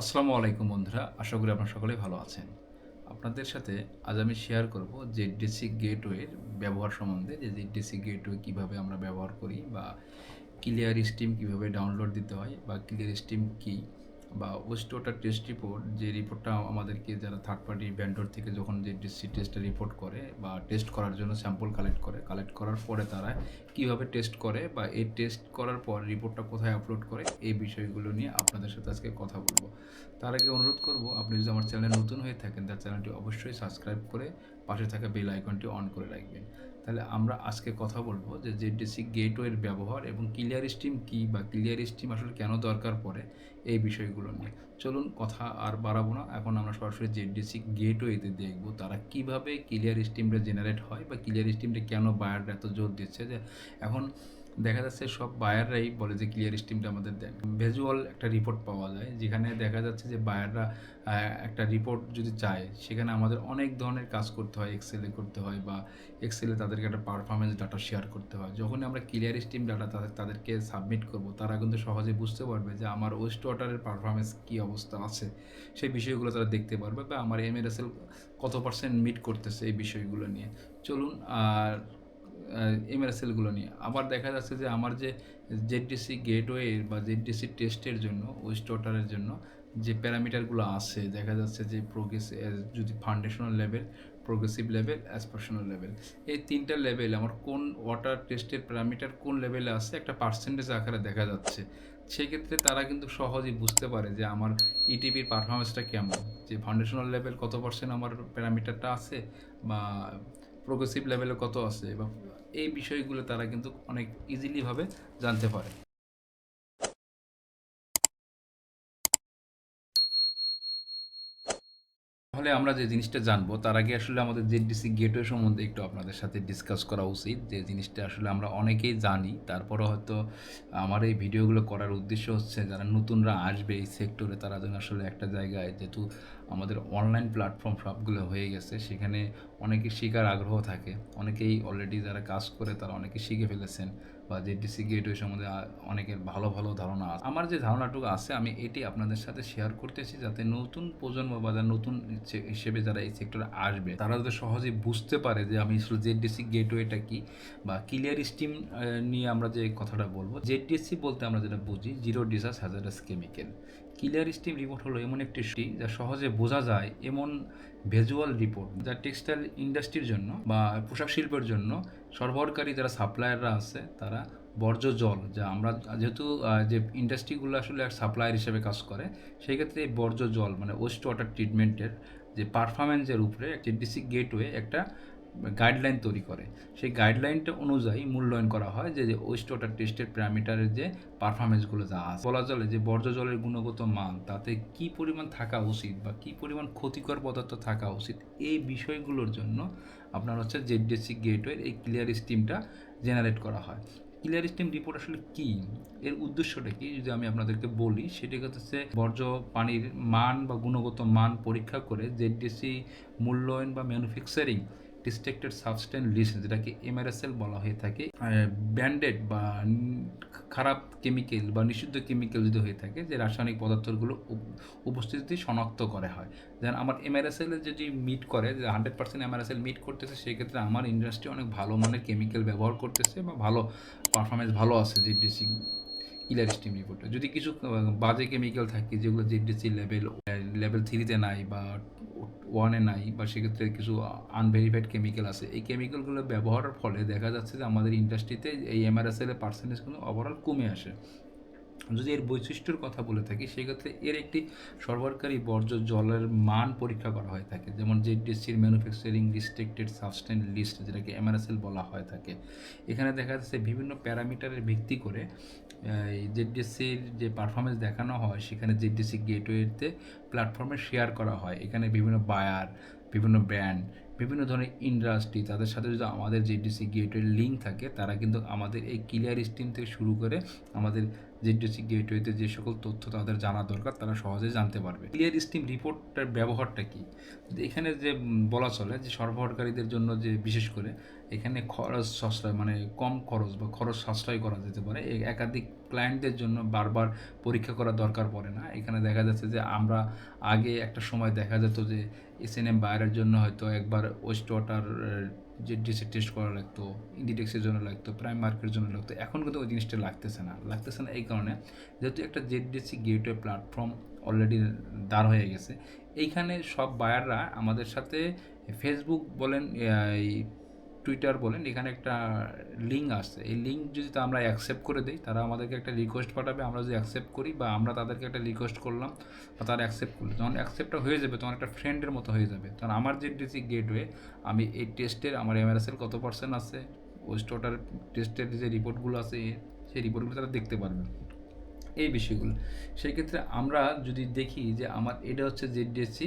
আসসালামু আলাইকুম বন্ধুরা, আশা করি আপনারা সকলেই ভালো আছেন। আপনাদের সাথে আজ আমি শেয়ার করব যে ডিসি গেটওয়ের ব্যবহার সম্বন্ধে, যে ডিসি গেটওয়ে কীভাবে আমরা ব্যবহার করি বা ক্লিয়ার স্টিম কীভাবে ডাউনলোড দিতে হয় বা ক্লিয়ার স্টিম কী বা ওয়েস্ট ওয়াটার টেস্ট রিপোর্ট, যে রিপোর্টটা আমাদেরকে যারা থার্ড পার্টি ভেন্ডর থেকে যখন যে ডিসি টেস্টটা রিপোর্ট করে বা টেস্ট করার জন্য স্যাম্পল কালেক্ট করে কালেক্ট করার পরে তারা কীভাবে টেস্ট করে বা এই টেস্ট করার পর রিপোর্টটা কোথায় আপলোড করে, এই বিষয়গুলো নিয়ে আপনাদের সাথে আজকে কথা বলব। তার আগে অনুরোধ করব, আপনি যদি আমার চ্যানেলে নতুন হয়ে থাকেন, তার চ্যানেলটি অবশ্যই সাবস্ক্রাইব করে পাশে থাকা বেল আইকনটি অন করে রাখবেন। তাহলে আমরা আজকে কথা বলব যে জেডিসি গেটওয়ের ব্যবহার এবং ক্লিয়ার স্টিম কী বা ক্লিয়ার স্টিম আসলে কেন দরকার পড়ে এই বিষয়গুলো নিয়ে। চলুন কথা আর বাড়াবো না, এখন আমরা সরাসরি জেডিসি গেটওয়েতে দেখব তারা কীভাবে ক্লিয়ার স্টিমটা জেনারেট হয় বা ক্লিয়ার স্টিমটা কেন বায়ারটা এত জোর দিচ্ছে যে এখন দেখা যাচ্ছে সব বায়াররাই বলে যে ক্লিয়ার স্টিমটা আমাদের দেন। ভেজুয়াল একটা রিপোর্ট পাওয়া যায়, যেখানে দেখা যাচ্ছে যে বায়াররা একটা রিপোর্ট যদি চায়, সেখানে আমাদের অনেক ধরনের কাজ করতে হয় এক্সেলে করতে হয় বা এক্সেলে তাদেরকে একটা পারফরমেন্স ডাটা শেয়ার করতে হয়। যখনই আমরা ক্লিয়ার স্টিম ডাটা তাদেরকে সাবমিট করব, তারা কিন্তু সহজে বুঝতে পারবে যে আমার ওয়েস্ট ওয়াটারের পারফরমেন্স কী অবস্থা আছে। সেই বিষয়গুলো তারা দেখতে পারবে বা আমার এমএরএসএল কত পার্সেন্ট মিট করতেছে এই বিষয়গুলো নিয়ে। চলুন, আর এমআরএসএলগুলো নিয়ে। আবার দেখা যাচ্ছে যে আমার যে জেডডিসি গেটওয়ে বা জেডডিসি টেস্টের জন্য ওয়েস্ট ওয়াটারের জন্য যে প্যারামিটারগুলো আছে, দেখা যাচ্ছে যে প্রোগ্রেস যদি foundational level progressive level aspirational level এই তিনটা লেভেল আমার কোন ওয়াটার টেস্টের প্যারামিটার কোন লেভেলে আছে, একটা পার্সেন্টেজ আকারে দেখা যাচ্ছে। সেক্ষেত্রে তারা কিন্তু সহজেই বুঝতে পারে যে আমার ইটিভির পারফরমেন্সটা কেমন। যে ফাউন্ডেশনাল লেভেল কত পার্সেন্ট আমার প্যারামিটারটা আছে বা প্রোগ্রেসিভ লেভেলে কত আছে বা এই বিষয়গুলো তারা কিন্তু অনেক ইজিলিভাবে জানতে পারে। তাহলে আমরা যে জিনিসটা জানব, তার আগে আসলে আমাদের জেডিসি গেটওয়ে সম্বন্ধে একটু আপনাদের সাথে ডিসকাস করা উচিত। যে জিনিসটা আসলে আমরা অনেকেই জানি, তারপরও হয়তো আমার এই ভিডিওগুলো করার উদ্দেশ্য হচ্ছে যারা নতুনরা আসবে এই সেক্টরে তারা যেন আসলে একটা জায়গায় যেহেতু আমাদের অনলাইন প্ল্যাটফর্ম সবগুলো হয়ে গেছে। সেখানে অনেকে শেখার আগ্রহ থাকে। অনেকেই অলরেডি যারা কাজ করে, তারা অনেকে শিখে ফেলেছেন বা জেডিসি গেটওয়ে সম্বন্ধে অনেকের ভালো ভালো ধারণা আছে। আমার যে ধারণাটুকু আছে, আমি এটি আপনাদের সাথে শেয়ার করতেছি যাতে নতুন প্রজন্ম বা যারা নতুন হিসেবে যারা এই সেক্টরে আসবে, তারা যাতে সহজেই বুঝতে পারে যে আমি আসলে জেডিসি গেটওয়েটা কি বা ক্লিয়ার স্টিম নিয়ে আমরা যে কথাটা বলব। জেডিসি বলতে আমরা যেটা বুঝি জিরো ডিসাস hazardous chemical clear steam report হলো এমন একটি যা সহজে বোঝা যায় এমন ভিজুয়াল রিপোর্ট যা টেক্সটাইল ইন্ডাস্ট্রির জন্য বা পোশাক শিল্পের জন্য সরবরাহকারী যারা সাপ্লায়াররা আছে, তারা বর্জ্য জল যা আমরা যেহেতু যে ইন্ডাস্ট্রিগুলো আসলে সাপ্লায়ার হিসেবে কাজ করে, সেই ক্ষেত্রে এই বর্জ্য জল মানে ওয়েস্ট ওয়াটার ট্রিটমেন্টের যে পারফরমেন্সের উপরে একটি ডিসি গেটওয়ে একটা গাইডলাইন তৈরি করে। সেই গাইডলাইনটা অনুযায়ী মূল্যায়ন করা হয় যে ওয়েস্ট ওয়াটার টেস্টের প্যারামিটারের যে পারফরমেন্সগুলো যা আছে। বলা চলে যে, বর্জ্য জলের গুণগত মান, তাতে কি পরিমাণ থাকা উচিত বা কি পরিমাণ ক্ষতিকর পদার্থ থাকা উচিত, এই বিষয়গুলোর জন্য আপনার হচ্ছে জেডডিসি গেটওয়ের এই ক্লিয়ার স্টিমটা জেনারেট করা হয়। ক্লিয়ার স্টিম রিপোর্ট আসলে কি? এর উদ্দেশ্যটা কি? যদি আমি আপনাদেরকে বলি সেটা হচ্ছে বর্জ্য পানির মান বা গুণগত মান পরীক্ষা করে জেডডিসি মূল্যায়ন বা ম্যানুফ্যাকচারিং ডিস্ট্রিক্টেড সাবস্টেন্স লিস্ট যেটাকে এমআরএসএল বলা হয়ে থাকে ব্যান্ডেড বা খারাপ কেমিক্যাল বা নিষিদ্ধ কেমিক্যাল যদি হয়ে থাকে, যে রাসায়নিক পদার্থগুলো উপস্থিতি শনাক্ত করা হয়। যেন আমার এমআরএসএল যদি মিট করে, যে হান্ড্রেড পার্সেন্ট এমআরএসএল মিট করতেছে সেক্ষেত্রে আমার ইন্ডাস্ট্রি অনেক ভালো মানের কেমিক্যাল ব্যবহার করতেছে বা ভালো পারফরমেন্স ভালো আছে, যে ডিসি কিলার স্টিম রিপোর্টে যদি কিছু বাজে কেমিক্যাল থাকে, যেগুলো জেডিসি লেভেল লেভেল থ্রিতে নাই বা ওয়ানে নাই, বা সেক্ষেত্রে কিছু আনভেরিফাইড কেমিক্যাল আছে, এই কেমিক্যালগুলো ব্যবহারের ফলে দেখা যাচ্ছে যে আমাদের ইন্ডাস্ট্রিতে এই এমআরএসএল এর পার্সেন্টেজ কিন্তু ওভারঅল কমে আসে। যদি এর বৈশিষ্ট্যর কথা বলে থাকি, সেক্ষেত্রে এর একটি সরবরাহকারী বর্জ্য জলের মান পরীক্ষা করা হয়ে থাকে। যেমন জেডিসির ম্যানুফ্যাকচারিং রিস্ট্রিক্টেড সাবস্টেন্স লিস্ট যেটাকে এমআরএসএল বলা হয়ে থাকে। এখানে দেখা যাচ্ছে বিভিন্ন প্যারামিটারের ভিত্তি করে জেডিসির যে পারফরমেন্স দেখানো হয়, সেখানে জেডিসি গেটওয়েতে প্ল্যাটফর্মে শেয়ার করা হয়। এখানে বিভিন্ন বায়ার বিভিন্ন ব্র্যান্ড বিভিন্ন ধরনের ইন্ডাস্ট্রি তাদের সাথে যদি আমাদের জেডিসি গেটওয়ের লিঙ্ক থাকে, তারা কিন্তু আমাদের এই ক্লিয়ার স্টিম থেকে শুরু করে আমাদের জেডিসি গেটওয়েতে যে সকল তথ্য তাদের জানা দরকার, তারা সহজে জানতে পারবে। ক্লিয়ার স্টিম রিপোর্টটার ব্যবহারটা কি? এখানে যে বলা চলে যে সরবরাহকারীদের জন্য যে বিশেষ করে এখানে খরচ সাশ্রয় মানে কম খরচ বা খরচ সাশ্রয় করা যেতে পারে একাধিক ক্লায়েন্টদের জন্য বারবার পরীক্ষা করা দরকার পড়ে না। এখানে দেখা যাচ্ছে যে আমরা আগে একটা সময় দেখা যেত যে এস এন এম বাইরের জন্য হয়তো একবার ওয়েস্ট ওয়াটার যে ডিসি টেস্ট করা লাগতো ইন্ডিটেক্সের জন্য লাগতো, প্রাইম মার্কের জন্য লাগতো, এখন কিন্তু ওই জিনিসটা লাগতেছে না। লাগতেছে না এই কারণে যেহেতু একটা জেডিসি গেটওয়ে প্ল্যাটফর্ম অলরেডি দাঁড় হয়ে গেছে, এইখানে সব বায়াররা আমাদের সাথে ফেসবুক বলেন টুইটার বলেন, এখানে একটা লিঙ্ক আসছে এই লিঙ্ক যদি আমরা অ্যাকসেপ্ট করে দিই, তারা আমাদেরকে একটা রিকোয়েস্ট পাঠাবে, আমরা যদি অ্যাকসেপ্ট করি বা আমরা তাদেরকে একটা রিকোয়েস্ট করলাম বা তারা অ্যাকসেপ্ট করল। যখন অ্যাকসেপ্টটা হয়ে যাবে, তখন একটা ফ্রেন্ডের মতো হয়ে যাবে। তখন আমার যে ডিসি গেটওয়ে আমি এই টেস্টের আমার এমআরএসএল কত পার্সেন্ট আছে ওয়েস্ট ওয়াটার টেস্টের যে রিপোর্টগুলো আছে, সেই রিপোর্টগুলো তারা দেখতে পারবে। এই বিষয়গুলো। সেই ক্ষেত্রে আমরা যদি দেখি যে আমার, এটা হচ্ছে জেডিএসসি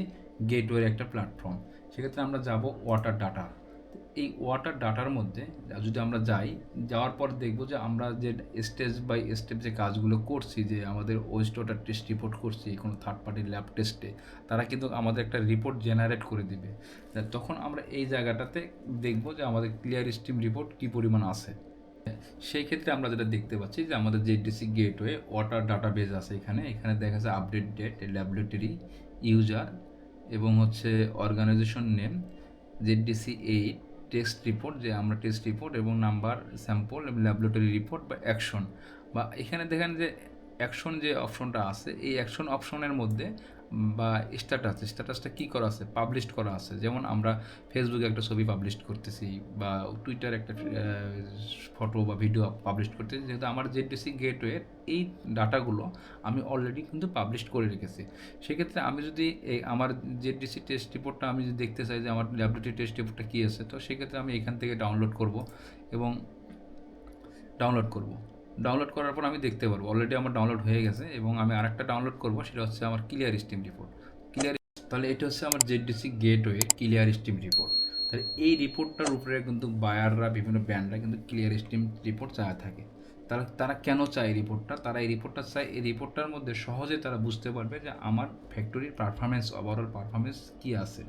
গেটওয়ের একটা প্ল্যাটফর্ম সেক্ষেত্রে আমরা যাব ওয়াটার ডাটা এই ওয়াটার ডাটার মধ্যে, যদি আমরা যাই, যাওয়ার পর দেখব যে আমরা যে স্টেজ বাই স্টেপ যে কাজগুলো করছি, যে আমাদের ওয়েস্ট ওয়াটার টেস্ট রিপোর্ট করছি, কোনো থার্ড পার্টি ল্যাব টেস্টে তারা কিন্তু আমাদের একটা রিপোর্ট জেনারেট করে দিবে। তখন আমরা এই জায়গাটাতে দেখব যে আমাদের ক্লিয়ার স্টিম রিপোর্ট কী পরিমাণ আছে। সেই ক্ষেত্রে আমরা যেটা দেখতে পাচ্ছি যে আমাদের যে DC gateway water data database আছে এখানে এখানে দেখা যাচ্ছে আপডেট ডেট ল্যাবরেটরি ইউজার এবং হচ্ছে অর্গানাইজেশন নেম জেডিসি এই টেস্ট রিপোর্ট যে আমরা টেস্ট রিপোর্ট এবং নাম্বার স্যাম্পল এবং ল্যাবরেটরি রিপোর্ট বা অ্যাকশন বা এখানে দেখেন যে অ্যাকশন যে অপশনটা আছে, এই অ্যাকশন অপশনের মধ্যে বা স্ট্যাটাস স্ট্যাটাসটা কী করা আছে? পাবলিশ করা আছে। যেমন আমরা ফেসবুকে একটা ছবি পাবলিশ করতেছি বা টুইটার একটা ফটো বা ভিডিও পাবলিশ করতেছি। যেহেতু আমার জেডিসি গেটওয়ে এই ডাটাগুলো আমি অলরেডি কিন্তু পাবলিশ করে রেখেছি। সেক্ষেত্রে আমি যদি এই আমার জেডিসি টেস্ট রিপোর্টটা আমি যদি দেখতে চাই যে আমার ল্যাবরেটরি টেস্ট রিপোর্টটা কী আছে, তো সেক্ষেত্রে আমি এখান থেকে ডাউনলোড করব এবং ডাউনলোড করব। ডাউনলোড করার পর আমি দেখতে পারব। অলরেডি আমার ডাউনলোড হয়ে গেছে এবং আমি আরেকটা ডাউনলোড করব, সেটা হচ্ছে আমার ক্লিয়ার স্টিম রিপোর্ট ক্লিয়ার তাহলে এটা হচ্ছে আমার ZDC gateway clear steam report তাহলে এই রিপোর্টটার উপরে কিন্তু বায়াররা বিভিন্ন ব্র্যান্ডরা কিন্তু ক্লিয়ার স্টিম রিপোর্ট চায় থাকে। তারা তারা কেন চায় এই রিপোর্টটা তারা এই রিপোর্টটা চায়, এই রিপোর্টটার মধ্যে সহজে তারা বুঝতে পারবে যে আমার ফ্যাক্টরির পারফরমেন্স ওভারঅল পারফরমেন্স কী আছে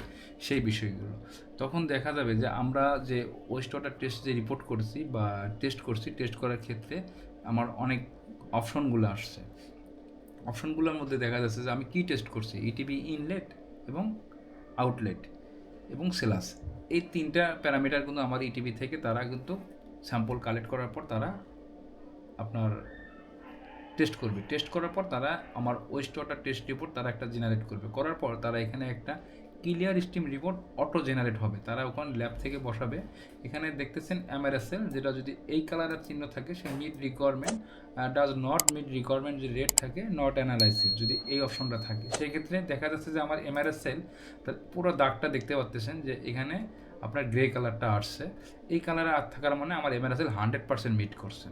সেই বিষয়গুলো। তখন দেখা যাবে যে আমরা যে ওয়েস্ট ওয়াটার টেস্ট যে রিপোর্ট করছি বা টেস্ট করছি টেস্ট করার ক্ষেত্রে আমার অনেক অপশনগুলো আসছে। অপশনগুলোর মধ্যে দেখা যাচ্ছে যে আমি কী টেস্ট করছি? ইটিভি ইনলেট এবং আউটলেট এবং সেলাস এই তিনটা প্যারামিটার কিন্তু আমার ইটিভি থেকে তারা কিন্তু স্যাম্পল কালেক্ট করার পর তারা আপনার টেস্ট করবে। টেস্ট করার পর তারা আমার ওয়েস্ট ওয়াটার টেস্ট রিপোর্ট তারা একটা জেনারেট করবে। করার পর তারা এখানে একটা clear steam report auto generate হবে। তারা ওখানে ল্যাব থেকে বসাবে। এখানে দেখতেছেন এমআরএসএল যেটা যদি এই কালারের চিহ্ন থাকে, সে meet requirement does not meet requirement যদি রেট থাকে নট অ্যানালাইসিস যদি এই অপশনটা থাকে। সেই ক্ষেত্রে দেখা যাচ্ছে যে আমার এমআরএসএল তার পুরো দাগটা দেখতে পাচ্তেছেন যে এখানে আপনার গ্রে কালারটা আসছে। এই কালারে আর থাকার মানে আমার এমআরএসএল হান্ড্রেড পার্সেন্ট মিট করছে।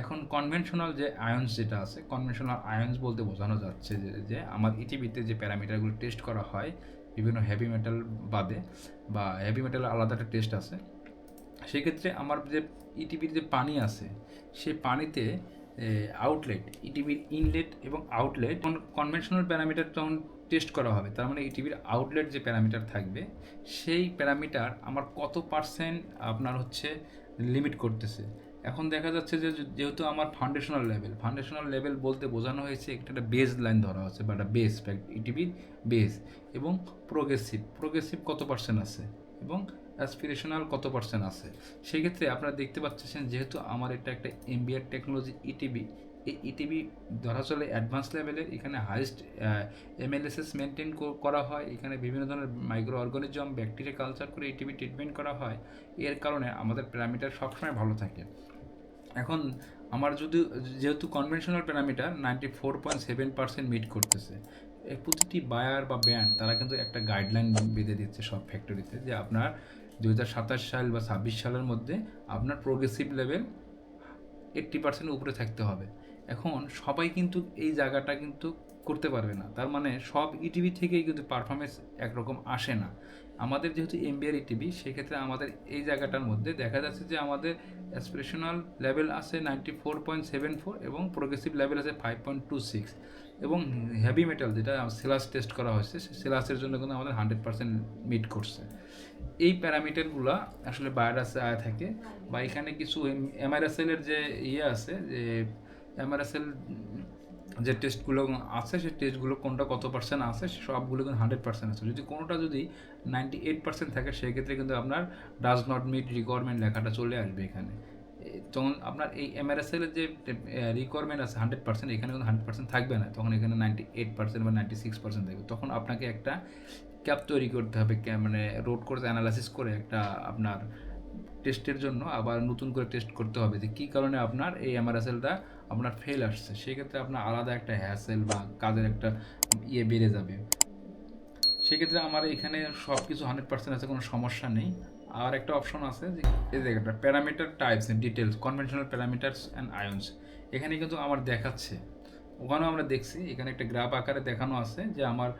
এখন কনভেনশনাল যে আয়ন্স যেটা আছে কনভেনশনাল আয়ন্স বলতে বোঝানো যাচ্ছে যে যে আমার ইটিভিতে যে প্যারামিটারগুলো টেস্ট করা হয় বিভিন্ন হেভি মেটাল বাদে বা হেভি মেটাল আলাদা একটা টেস্ট আছে। সেক্ষেত্রে আমার যে ইটিভির যে পানি আছে সেই পানিতে আউটলেট ইটিভির ইনলেট এবং আউটলেট কনভেনশনাল প্যারামিটার যখন টেস্ট করা হবে, তার মানে ইটিভির আউটলেট যে প্যারামিটার থাকবে, সেই প্যারামিটার আমার কত পার্সেন্ট আপনার হচ্ছে লিমিট করতেছে। এখন দেখা যাচ্ছে যে যেহেতু আমার ফাউন্ডেশনাল লেভেল ফাউন্ডেশনাল লেভেল বলতে বোঝানো হয়েছে একটা একটা বেস লাইন ধরা হচ্ছে বা একটা বেস ইটিভির বেস এবং প্রোগ্রেসিভ প্রোগ্রেসিভ কত পার্সেন্ট আছে এবং অ্যাসপিরেশনাল কত পার্সেন্ট আছে? সেক্ষেত্রে আপনারা দেখতে পাচ্ছেন যেহেতু আমার এটা একটা এমবিআর টেকনোলজি ইটিভি এই ইটিভি ধরা চলে অ্যাডভান্স লেভেলের এখানে হাইস্ট এমএলএসএস মেনটেন করা হয়, এখানে বিভিন্ন ধরনের মাইক্রো অর্গানিজম ব্যাকটেরিয়া কালচার করে ইটিভি ট্রিটমেন্ট করা হয়। এর কারণে আমাদের প্যারামিটার সবসময় ভালো থাকে। এখন আমার যদি, যেহেতু conventional parameter ninety four point seven percent meet করতেছে। প্রতিটি বায়ার বা ব্যান্ড তারা কিন্তু একটা গাইডলাইন বেঁধে দিচ্ছে সব ফ্যাক্টরিতে যে আপনার দু হাজার সাতাশ সাল বা ছাব্বিশ সালের মধ্যে আপনার প্রোগ্রেসিভ লেভেল এইট্টি পার্সেন্ট উপরে থাকতে হবে। এখন সবাই কিন্তু এই জায়গাটা কিন্তু করতে পারবে না। তার মানে সব ইটিভি থেকেই কিন্তু পারফরমেন্স একরকম আসে না। আমাদের যেহেতু এমবিআর ইটিভি সেক্ষেত্রে আমাদের এই জায়গাটার মধ্যে দেখা যাচ্ছে যে আমাদের অ্যাসপিরেশনাল লেভেল আছে ninety four point seven four এবং প্রোগ্রেসিভ লেভেল আছে ফাইভ পয়েন্ট টু সিক্স এবং হেভি মেটাল যেটা সেলাস টেস্ট করা হয়েছে সেলাসের জন্য কিন্তু আমাদের হান্ড্রেড পার্সেন্ট মিট করছে। এই প্যারামিটারগুলো আসলে বায়োডাসে আয় থাকে বা এখানে কিছু এমআরএসএলের যে ইয়ে আছে, যে এমআরএসএল যে টেস্টগুলো আছে সেই টেস্টগুলো কোনটা কত পার্সেন্ট আছে সবগুলো কিন্তু হান্ড্রেড পার্সেন্ট আছে। যদি কোনোটা যদি নাইনটি এইট পার্সেন্ট থাকে, সেক্ষেত্রে কিন্তু আপনার ডাজ নট মিট রিকোয়ারমেন্ট লেখাটা চলে আসবে এখানে। তখন আপনার এই এমআরএসএল যে রিকোয়ারমেন্ট আছে হান্ড্রেড পার্সেন্ট এখানে কিন্তু হান্ড্রেড পার্সেন্ট থাকবে না। তখন এখানে নাইনটি এইট পার্সেন্ট বা নাইনটি সিক্স পার্সেন্ট থাকবে। তখন আপনাকে একটা ক্যাপ তৈরি করতে হবে মানে রোড কোর্স অ্যানালাইসিস করে একটা আপনার টেস্টের জন্য আবার নতুন করে টেস্ট করতে হবে যে কী কারণে আপনার এই এমআরএসএলটা আপনার ফেল আসছে, সেক্ষেত্রে আপনার আলাদা একটা হ্যাসেল বা কাজের একটা ইয়ে বেড়ে যাবে। সেক্ষেত্রে আমার এখানে সব কিছু হান্ড্রেড পার্সেন্ট আছে, কোনো সমস্যা নেই। আর একটা অপশন আছে যে, এই জায়গাটা parameter types details conventional parameters and ions এখানে কিন্তু আমার দেখাচ্ছে। ওখানেও আমরা দেখছি, এখানে একটা গ্রাফ আকারে দেখানো আছে যে আমার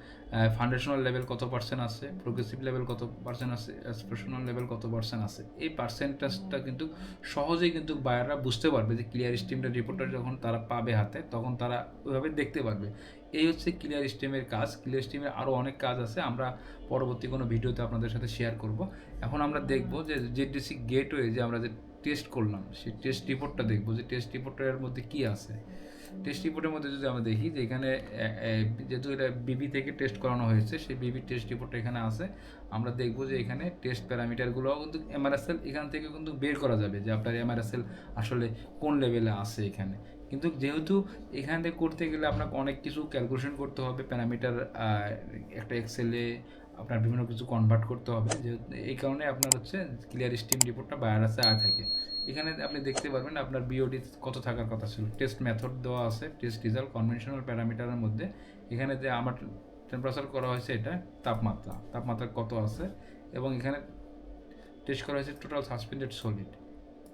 ফাউন্ডেশনাল লেভেল কত পার্সেন্ট আছে প্রোগ্রেসিভ লেভেল কত পার্সেন্ট আছে এক্সপ্রেশনাল লেভেল কত পার্সেন্ট আছে। এই পার্সেন্টেজটা কিন্তু সহজেই কিন্তু বায়াররা বুঝতে পারবে যে ক্লিয়ার স্টিমটা রিপোর্টটা যখন তারা পাবে হাতে, তখন তারা ওইভাবে দেখতে পারবে। এই হচ্ছে ক্লিয়ার স্টিমের কাজ ক্লিয়ার স্টিমের আরও অনেক কাজ আছে, আমরা পরবর্তী কোনো ভিডিওতে আপনাদের সাথে শেয়ার করব। এখন আমরা দেখব যে জেডিসি গেটওয়ে যে আমরা যে টেস্ট করলাম, সেই টেস্ট রিপোর্টটা দেখব যে টেস্ট রিপোর্টের মধ্যে কী আছে। টেস্ট রিপোর্টের মধ্যে যদি আমরা দেখি যে এখানে যেহেতু এটা বিবি থেকে টেস্ট করানো হয়েছে, সেই বিবি টেস্ট রিপোর্টটা এখানে আছে। আমরা দেখব যে এখানে টেস্ট প্যারামিটারগুলো কিন্তু এমআরএসএল এখান থেকে কিন্তু বের করা যাবে যে আপনার এমআরএসএল আসলে কোন লেভেলে আছে এখানে। কিন্তু যেহেতু এখান করতে গেলে আপনাকে অনেক কিছু ক্যালকুলেশন করতে হবে, প্যারামিটার একটা এক্সেলে আপনার বিভিন্ন কিছু কনভার্ট করতে হবে। যেহেতু এই কারণে আপনার হচ্ছে ক্লিয়ার স্টিম রিপোর্টটা বায়ারাসে আয় থাকে। এখানে আপনি দেখতে পারবেন আপনার বিওডি কত থাকার কথা ছিল। টেস্ট মেথড দেওয়া আছে টেস্ট রেজাল্ট কনভেনশনাল প্যারামিটারের মধ্যে। এখানে যে আমার টেম্পারেচার করা হয়েছে এটা, তাপমাত্রা। তাপমাত্রা কত আছে? এবং এখানে টেস্ট করা হয়েছে টোটাল সাসপেন্ডেড সলিড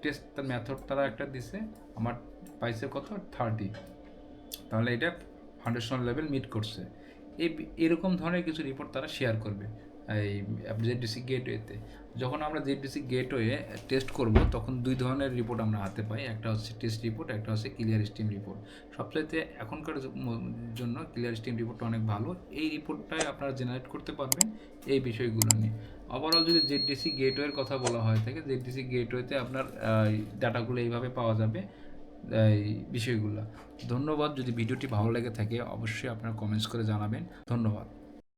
টেস্ট তার মেথড তারা একটা দিছে, আমার পাইছে কত? থার্টি তাহলে এটা ফাউন্ডেশনাল লেভেল মিট করছে। এই এরকম ধরনের কিছু রিপোর্ট তারা শেয়ার করবে, এই জেডিসি গেটওয়েতে যখন আমরা জেডিসি গেটওয়ে টেস্ট করব, তখন দুই ধরনের রিপোর্ট আমরা হাতে পাই। একটা হচ্ছে টেস্ট রিপোর্ট একটা হচ্ছে ক্লিয়ার স্টিম রিপোর্ট সবচাইতে এখনকার জন্য ক্লিয়ার স্টিম রিপোর্টটা অনেক ভালো। এই রিপোর্টটাই আপনারা জেনারেট করতে পারবেন এই বিষয়গুলো নিয়ে। ওভারঅল যদি জেডিসি গেটওয়ের কথা বলা হয় থাকে জেডিসি গেটওয়েতে আপনার ডাটাগুলো এইভাবে পাওয়া যাবে। এই বিষয়গুলো। ধন্যবাদ। যদি ভিডিওটি ভালো লেগে থাকে অবশ্যই আপনারা কমেন্টস করে জানাবেন। ধন্যবাদ।